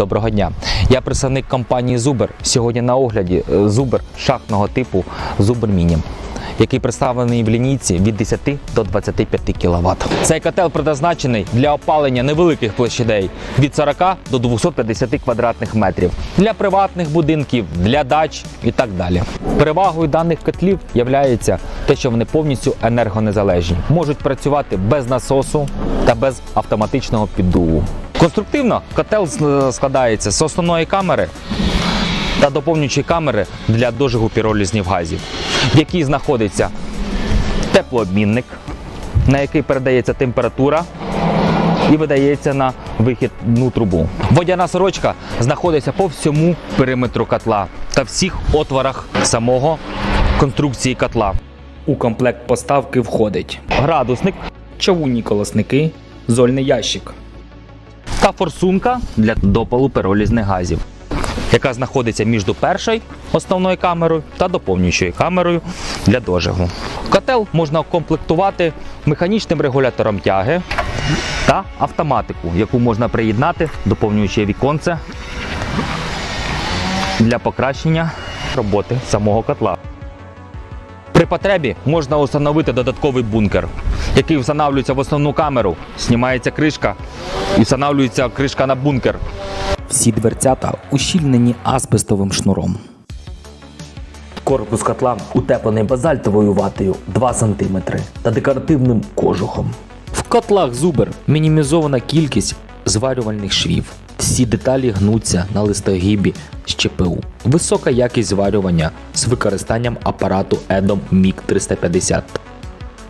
Доброго дня. Я представник компанії Зубер. Сьогодні на огляді е, Зубер шахтного типу Зубер Міні, який представлений в лінійці від 10 до 25 кВт. Цей котел предназначений для опалення невеликих площадей від 40 до 250 квадратних метрів для приватних будинків, для дач і так далі. Перевагою даних котлів є те, що вони повністю енергонезалежні, можуть працювати без насосу та без автоматичного піддуву. Конструктивно котел с- складається з основної камери та доповнюючої камери для дожигу піролізних газів, в якій знаходиться теплообмінник, на який передається температура і видається на вихідну трубу. Водяна сорочка знаходиться по всьому периметру котла та всіх отворах самого конструкції котла. У комплект поставки входить градусник, чавунні колосники, зольний ящик. та форсунка для допалу пиролізних газів, яка знаходиться між першою основною камерою та доповнюючою камерою для дожигу. Котел можна комплектувати механічним регулятором тяги та автоматику, яку можна приєднати, доповнюючи віконце для покращення роботи самого котла. При потребі можна встановити додатковий бункер, який встановлюється в основну камеру, знімається кришка і встановлюється кришка на бункер. Всі дверцята ущільнені асбестовим шнуром. Корпус котла утеплений базальтовою ватою 2 см та декоративним кожухом. В котлах Зубер мінімізована кількість зварювальних швів. Всі деталі гнуться на листогібі з ЧПУ. Висока якість зварювання з використанням апарату EDOM MiG 350.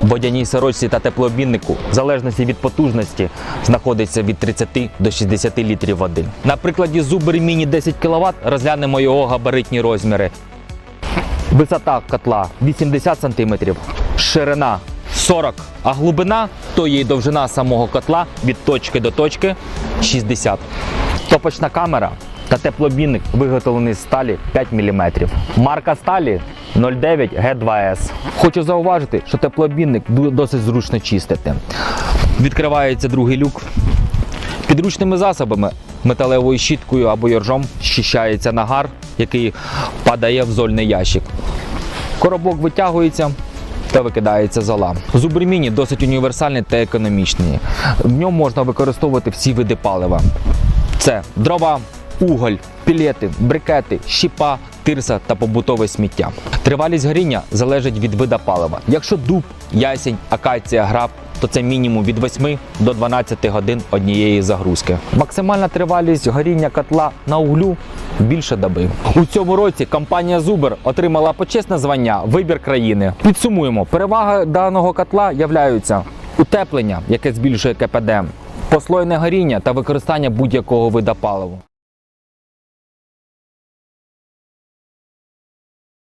Водяній сорочці та теплообміннику, в залежності від потужності, знаходиться від 30 до 60 літрів води. На прикладі Zuber Mini 10 кВт розглянемо його габаритні розміри. Висота котла 80 см, ширина 40 а глибина, то є довжина самого котла від точки до точки 60. Топочна камера та теплообмінник виготовлений з сталі 5 мм. Марка сталі 09 G2S. Хочу зауважити, що теплообмінник ду- досить зручно чистити. Відкривається другий люк. Підручними засобами, металевою щіткою або йоржом щищається нагар, який падає в зольний ящик. Коробок витягується та викидається зола. Зубр міні досить універсальний та економічний. В ньому можна використовувати всі види палива. Це дрова, уголь, пілети, брикети, щіпа, тирса та побутове сміття. Тривалість горіння залежить від вида палива. Якщо дуб, ясень, акація, граб, то це мінімум від 8 до 12 годин однієї загрузки. Максимальна тривалість горіння котла на углю більше доби. У цьому році компанія Зубер отримала почесне звання Вибір країни. Підсумуємо, переваги даного котла являються утеплення, яке збільшує КПД, послойне горіння та використання будь-якого вида паливу.